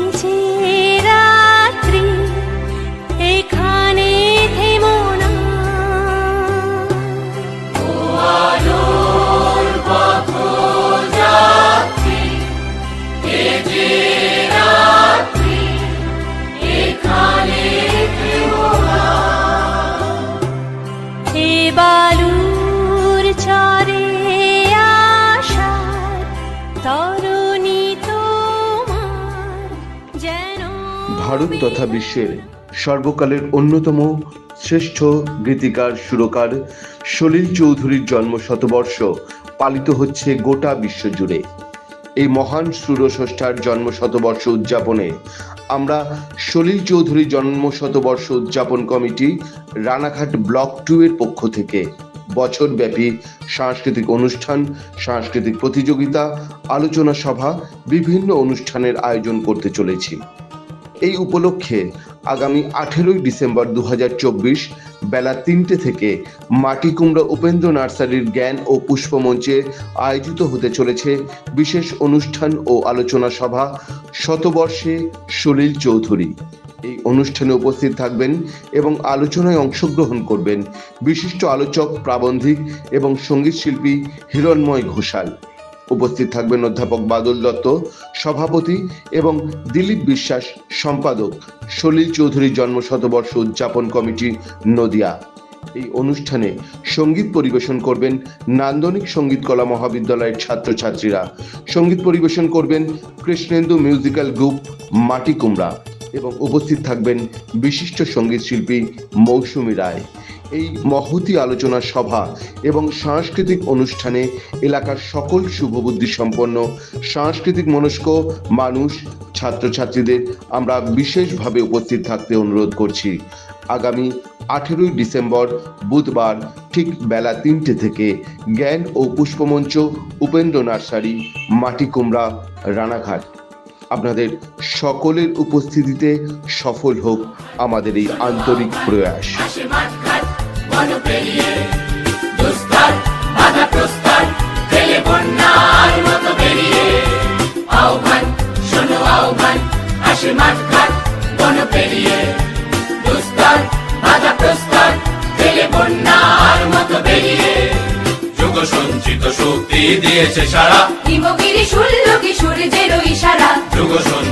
一起。ভারত তথা বিশ্বের সর্বকালের অন্যতম শ্রেষ্ঠ গীতিকার, সুরকার সলিল চৌধুরীর জন্ম শতবর্ষ পালিত হচ্ছে গোটা বিশ্ব জুড়ে এই মহান সুরস্রষ্টার জন্ম শতবর্ষ উদযাপনে আমরা সলিল চৌধুরী জন্ম শতবর্ষ উদযাপন কমিটি রানাঘাট ব্লক টু এর পক্ষ থেকে বছরব্যাপী সাংস্কৃতিক অনুষ্ঠান, সাংস্কৃতিক প্রতিযোগিতা, আলোচনা সভা, বিভিন্ন অনুষ্ঠানের আয়োজন করতে চলেছি। এই উপলক্ষে আগামী আঠেরোই ডিসেম্বর দু হাজার চব্বিশ বেলা তিনটে থেকে মাটি কুমড়া উপেন্দ্র নার্সারির জ্ঞান ও পুষ্পমঞ্চে আয়োজিত হতে চলেছে বিশেষ অনুষ্ঠান ও আলোচনা সভা শতবর্ষে সলিল চৌধুরী। এই অনুষ্ঠানে উপস্থিত থাকবেন এবং আলোচনায় অংশগ্রহণ করবেন বিশিষ্ট আলোচক, প্রাবন্ধিক এবং সংগীত শিল্পী হিরণময় ঘোষাল। উপস্থিত থাকবেন অধ্যাপক বাদল দত্ত, সভাপতি এবং দিলীপ বিশ্বাস, সম্পাদক সলিল চৌধুরী জন্ম শতবর্ষ উদযাপন কমিটি, নদিয়া। এই অনুষ্ঠানে সংগীত পরিবেশন করবেন নান্দনিক সংগীত কলা মহাবিদ্যালয়ের ছাত্রছাত্রীরা। সংগীত পরিবেশন করবেন কৃষ্ণেন্দু মিউজিক্যাল গ্রুপ, মাটি কুমড়া এবং উপস্থিত থাকবেন বিশিষ্ট সংগীত শিল্পী মৌসুমী রায়। এই মহতি আলোচনা সভা এবং সাংস্কৃতিক অনুষ্ঠানে এলাকার সকল শুভবুদ্ধি সম্পন্ন, সাংস্কৃতিক মনস্ক মানুষ, ছাত্রছাত্রীদের আমরা বিশেষভাবে উপস্থিত থাকতে অনুরোধ করছি। আগামী আঠেরোই ডিসেম্বর বুধবার ঠিক বেলা তিনটে থেকে জ্ঞান ও পুষ্পমঞ্চ উপেন্দ্র নার্সারি মাটিকুমড়া রানাঘাট। আপনাদের সকলের উপস্থিতিতে সফল হোক আমাদের এই আন্তরিক প্রয়াস। বন পেরিয়ে দুস্তর বাধা প্রস্তর ফেলে বন্যার মতো বেরিয়ে আহ্বান শোনো আহ্বান আসে মাঠঘাট বন পেরিয়ে। দুস্তর বাধা প্রস্তর ফেলে বন্যার মতো বেরিয়ে যুগ সঞ্চিত শক্তি দিয়েছে সারা। হিমগিরি শুনল কিশোরদের ইশারা। যুগ সঞ্চিত